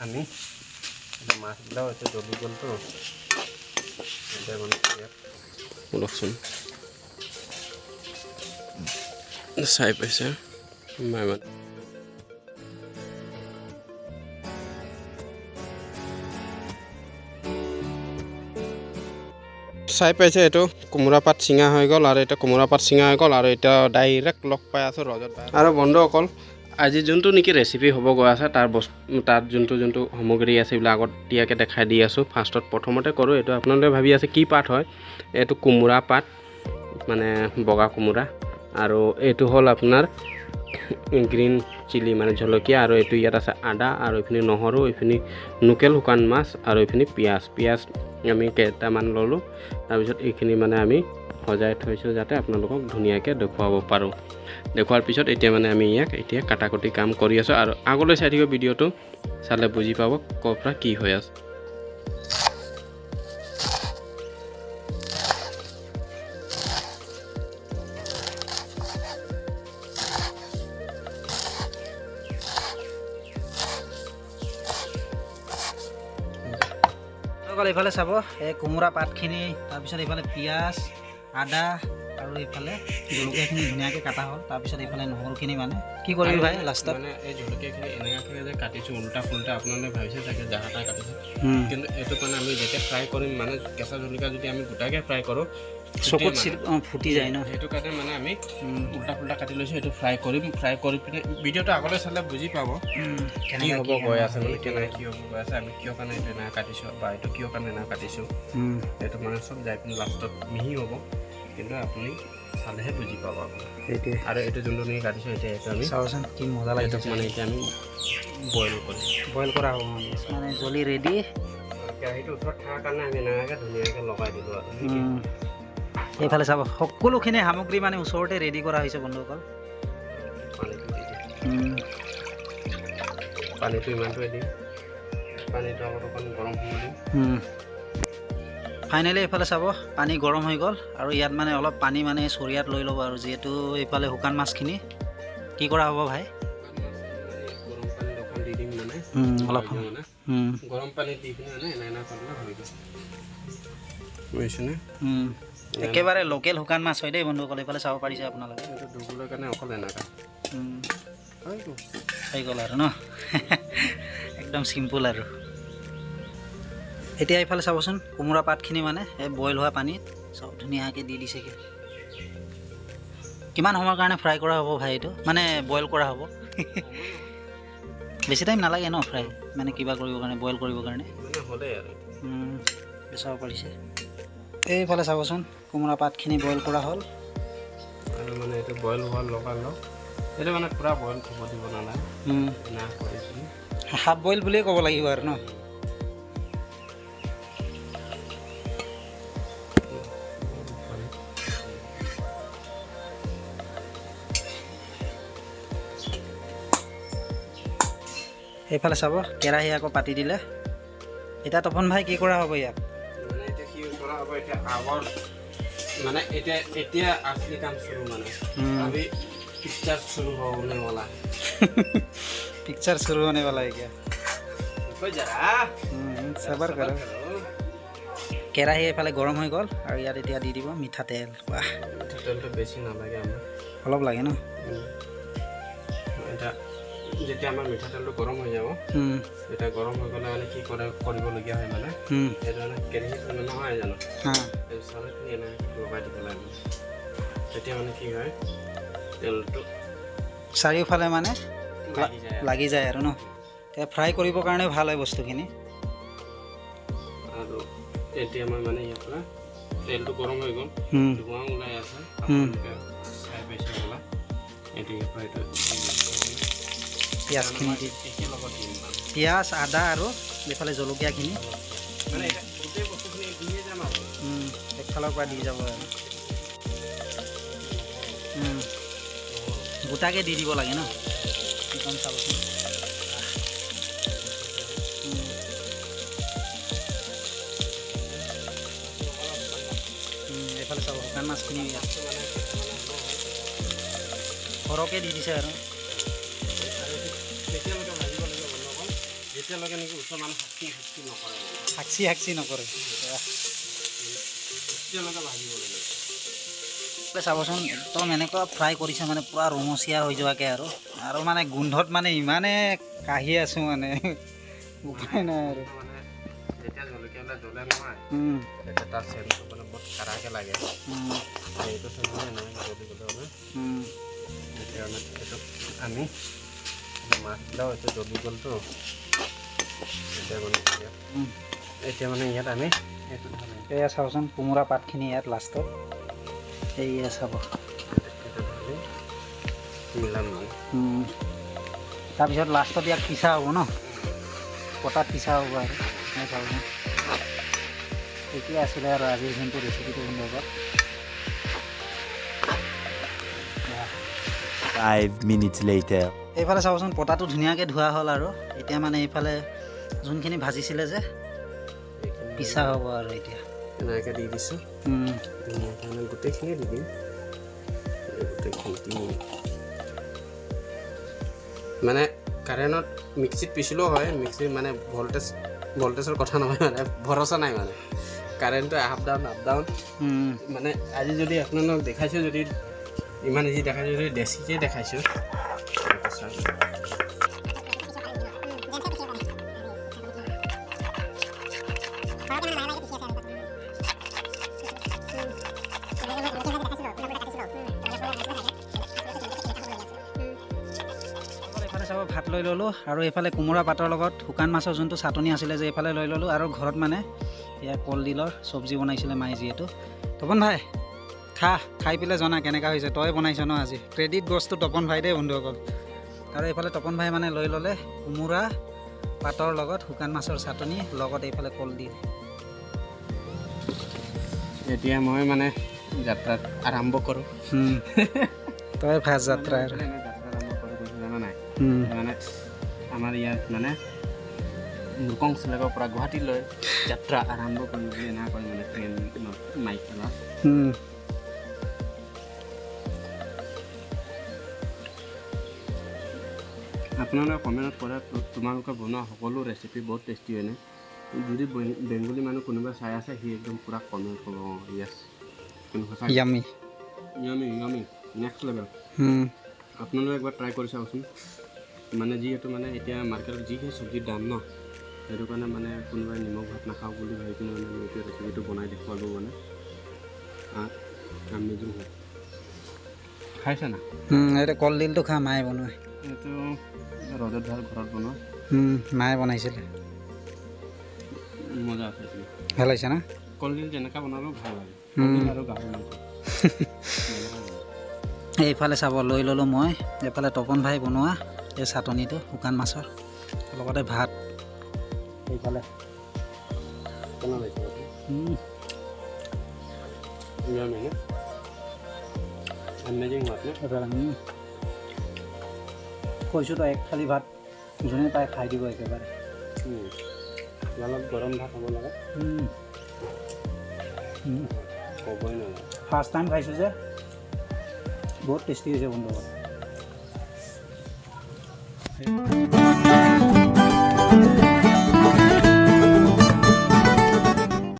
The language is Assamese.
আমি এতিয়া জ্বলি গ'লতো এতিয়া মানে ইয়াত চাই পাইছে মাই মানে চাই পাইছে এইটো কোমোৰা পাত চিঙা হৈ গ'ল আৰু এতিয়া কোমোৰা পাত চিঙা হৈ গ'ল আৰু এতিয়া ডাইৰেক্ট লগ পাই আছোঁ ৰজত আৰু বন্ধুসকল আজি যোনটো নেকি ৰেচিপি হ'ব গৈ আছে তাৰ বস্তু তাত যোনটো যোনটো সামগ্ৰী আছে এইবিলাক আগতীয়াকৈ দেখাই দি আছোঁ। ফাৰ্ষ্টত প্ৰথমতে কৰোঁ এইটো আপোনালোকে ভাবি আছে কি পাত হয়? এইটো কোমোৰা পাত মানে বগা কোমোৰা। আৰু এইটো হ'ল আপোনাৰ গ্ৰীণ চিলি মানে জলকীয়া আৰু এইটো ইয়াত আছে আদা আৰু এইখিনি নহৰু এইখিনি লোকেল শুকান মাছ আৰু এইখিনি পিঁয়াজ। পিঁয়াজ আমি কেইটামান ল'লোঁ তাৰপিছত এইখিনি মানে আমি সজাই থৈছোঁ যাতে আপোনালোকক ধুনীয়াকৈ দেখুৱাব পাৰোঁ। দেখুৱাৰ পিছত এতিয়া মানে আমি ইয়াক এতিয়া কাটাকুটি কাম কৰি আছোঁ আৰু আগলৈ চাই থাকিব ভিডিঅ'টো চালে বুজি পাব ক'ৰ পৰা কি হৈ আছে। এইফালে চাব এই কোমোৰা পাতখিনি তাৰপিছত এইফালে পিঁয়াজ আদা আৰু এইফালে জলকীয়াখিনি ধুনীয়াকৈ কাটা হ'ল। তাৰপিছত এইফালে নহৰুখিনি মানে। কি কৰিবি ভাই লাষ্টত মানে এই জলকীয়াখিনি এনেকুৱাকৈ যে কাটিছোঁ উল্টা ফুল্টা আপোনালোকে ভাবিছে চাগে জাহা তাহ কাটিছে। কিন্তু এইটো মানে আমি যেতিয়া ফ্ৰাই কৰিম মানে কেঁচা জলকীয়া যদি আমি গোটাকৈ ফ্ৰাই কৰোঁ চকুত ফুটি যায় ন? সেইটো কাৰণে মানে আমি উল্টা ফুল্টা কাটি লৈছোঁ এইটো ফ্ৰাই কৰিম। ফ্ৰাই কৰি পিনে ভিডিঅ'টো আগলৈ চালে বুজি পাব। কি হ'ব গৈ। আছে মানে কেনেকৈ কি হ'ব গৈ আছে আমি কিয় কাৰণে এইটো এনেকৈ কাটিছোঁ বা এইটো কিয় কাৰণে এনেকৈ কাটিছোঁ এইটো মানে চব যাই পিনে লাষ্টত মিহি হ'ব। কিন্তু আপুনি চালেহে বুজি পাব আপুনি। সেইটোৱে। আৰু এইটো যোনটো নেকি কাটিছোঁ এতিয়া এইটো আমি চাবচোন কি মজা লাগিছে এইটোক মানে এতিয়া আমি বইল কৰিম বইল কৰা হ'ব মানে জলি ৰেডি কেৰাহীটো ওচৰত থকাৰ কাৰণে আমি এনেকৈ ধুনীয়াকৈ লগাই দিলোঁ আৰু। এইফালে চাব সকলোখিনি সামগ্ৰী মানে ওচৰতে ৰেডি কৰা হৈছে বন্ধুসকল। পানীটো ইমানটোৱে দিম। পানীটো আগত অকণ গৰম হ'ব দিম। ফাইনেলি এইফালে চাব পানী গৰম হৈ গ'ল আৰু ইয়াত মানে অলপ পানী মানে চৰিয়াত লৈ ল'ব আৰু যিহেতু এইফালে শুকান মাছখিনি। কি কৰা হ'ব ভাই? অলপ গৰম দি পিনে। একেবাৰে লোকেল শুকান মাছ হয় দেই বন্ধুসকল এইফালে চাব পাৰিছে আপোনালোকে। কাৰণে অকল এনেকুৱা হৈ গ'ল। আৰু ন? একদম চিম্পুল আৰু। এতিয়া এইফালে চাবচোন কোমোৰা পাতখিনি মানে এই বইল হোৱা পানীত চব ধুনীয়াকৈ দি দিছেগৈ। কিমান সময়ৰ কাৰণে ফ্ৰাই কৰা হ'ব ভাই এইটো? মানে বইল কৰা হ'ব? বেছি টাইম নালাগে ন ফ্ৰাই মানে কিবা কৰিবৰ কাৰণে বইল কৰিবৰ কাৰণে? মানে হ'লেই আৰু। উম, চাব পাৰিছে। এইফালে চাবচোন কোমোৰা পাতখিনি বইল কৰা হ'ল। আৰু মানে এইটো বইল হোৱাৰ লগাল এইটো মানে পূৰা বইল দিব নালাগে। হাফ বইল বুলিয়ে ক'ব লাগিব আৰু ন? সেইফালে চাব কেৰাহী আকৌ পাতি দিলে এতিয়া তপন ভাই কি কৰা হ'ব ইয়াক মানে এতিয়া কি কৰা হ'ব এতিয়া আগৰ মানে এতিয়া এতিয়া আছলি কাম চুৰু মানে উম। আমি পিকচাৰ চুৰু হ'বলৈ বলা पिक्चर शुरू होने वाला है क्या হৈ যা हम्म, सबर करो কেৰাহী এইফালে গৰম হৈ গ'ল আৰু ইয়াত এতিয়া দি দিব মিঠাতেল বাহ তেলটো বেছি নালাগে আমাৰ অলপ লাগে ন এতিয়া যেতিয়া আমাৰ মিঠাতেলটো গৰম হৈ যাব তেতিয়া গৰম হৈ গ'লে মানে কি কৰে কৰিবলগীয়া হয় মানে। এইটো মানে কেৰাহীত মানে নহয় জানো? এই চাউলখিনি এনেকৈ লগাই দিব লাগে। তেতিয়া মানে কি হয় তেলটো চাৰিওফালে মানে লাগি যায় আৰু। ন? এতিয়া ফ্ৰাই কৰিবৰ কাৰণে ভাল হয় বস্তুখিনি। আৰু এতিয়া মই মানে ইয়াৰ পৰা তেলটো গৰম হৈ গ'ল। ধোঁৱা ওলাই আছে। চাই পাইছে হ'লা এইটো ইয়াৰ পৰা এইটো পিঁয়াজখিনি দি। পিঁয়াজ আদা আৰু এইফালে জলকীয়াখিনি একফালৰ পৰা দি যাব আৰু। গোটাকৈ দি দিব লাগে ন? একদম চাবচোন। এইফালে চাব শুকান মাছখিনি সৰহকৈ দি দিছে আৰু। এতিয়ালৈকে নেকি মানুহ নকৰে। নকৰে। এতিয়ালৈকে চাবচোন একদম এনেকুৱা ফ্ৰাই কৰিছে মানে পূৰা ৰঙচীয়া হৈ যোৱাকৈ আৰু। আৰু মানে গোন্ধত মানে ইমানে কাঢ়ি আছোঁ মানে। উপায় নাই আৰু। মানে যেতিয়া জলকীয়াবিলাক জ্বলে নহয় উম, তেতিয়া তাৰ চেণ্টটো মানে বহুত কাৰাকৈ লাগে। উম, এইটো চেণ্ট মানে এনেকৈ জ্বলি গ'লে মানে উম। সেইকাৰণে এইটো আমি মাছবিলাও এইটো জ্বলি গ'লতো এতিয়া উম। এতিয়া মানে ইয়াত আমি এয়া চাওচোন কোমোৰা পাতখিনি ইয়াত লাষ্টত এইয়া চাব। তাৰপিছত লাষ্টত ইয়াত পিছা হ'ব ন পতাত পিছা হ'ব আৰু এই চাবচোন ঠিকে আছিলে আৰু আজিৰ যোনটো ৰেচিপিটো লগত Five minutes later. এইফালে চাবচোন পতাটো ধুনীয়াকৈ ধোৱা হ'ল আৰু। এতিয়া মানে এইফালে যোনখিনি ভাজিছিলে যে পিছা হ'ব আৰু এতিয়া। এনেকৈ দি দিছোঁ। গোটেইখিনি দি দিম। গোটেইখিনি মানে কাৰেণ্টত মিক্সিত পিচিলেও হয় মিক্সিত মানে ভল্টেজ ভল্টেজৰ কথা নহয় মানে ভৰসা নাই মানে। কাৰেণ্টটো আপ ডাউন আপ ডাউন মানে আজি যদি আপোনালোকক দেখাইছোঁ যদি ইমান ইজি দেখাইছোঁ যদি বেছিকৈ দেখাইছোঁ চাব ভাত লৈ ল'লোঁ আৰু এইফালে কোমোৰা পাতৰ লগত শুকান মাছৰ যোনটো চাটনি আছিলে যে এইফালে লৈ ল'লোঁ আৰু ঘৰত মানে এয়া কলডিলৰ চব্জি বনাইছিলে মায়ে যিহেতু। তপন ভাই খা খাই পেলাই জনা কেনেকুৱা হৈছে তই বনাইছ ন আজি। ক্ৰেডিট গছটো তপন ভাই দেই বন্ধুসকল আৰু এইফালে তপন ভাই মানে লৈ ল'লে কোমোৰা পাতৰ লগত শুকান মাছৰ চাটনি লগত এইফালে কলডিল। এতিয়া মই মানে যাত্ৰাত আৰম্ভ কৰোঁ। তই ফাৰ্ষ্ট যাত্ৰা আৰু। মানে আমাৰ ইয়াত মানে মুকংচলেগৰ পৰা গুৱাহাটীলৈ যাত্ৰা আৰম্ভ কৰিম বুলি এনে কয় মানে ট্ৰেইনত মাইক আপোনালোকে কমেণ্টত কৰে তোমালোকে বনোৱা সকলো ৰেচিপি বহুত টেষ্টি হয়নে যদি বেংগলী মানুহ কোনোবা চাই আছে সি একদম পূৰা কমেণ্ট ক'ব অঁ য়েছ কিন্তু সঁচা yummy yummy yummy next level. আপোনালোকে একবাৰ ট্ৰাই কৰি চাওকচোন মানে যিহেতু মানে এতিয়া মাৰ্কেটত যিহে চব্জিৰ দাম ন সেইটো কাৰণে মানে কোনোবাই নিমখ ভাত নাখাওঁ বুলি ভাবি কিনে মানে মই এতিয়া ৰেচিপিটো বনাই দেখুৱালোঁ মানে। খাইছে না? কলডিলটো খা মায়ে বনোৱা এইটো ৰজত ভাল ঘৰত বনোৱা। মায়ে বনাইছিলে। মজা আছে ভাল হৈছে না? কলডিল যেনেকৈ বনালেও ভাল লাগে। আৰু গাহৰি। এইফালে চাব লৈ ল'লোঁ মই। এইফালে তপন ভাই বনোৱা এই চাটনিটো শুকান মাছৰ লগতে ভাত। এইফালে। কেনে লাগিছে? Amazing। কৈছোঁ তই এক থালি ভাত যোনে পাই খাই দিব একেবাৰে। অলপ গৰম ভাত হ'ব লাগে। ক'বই নালাগে ফাৰ্ষ্ট টাইম খাইছোঁ যে। বহুত টেষ্টি হৈছে বন্ধু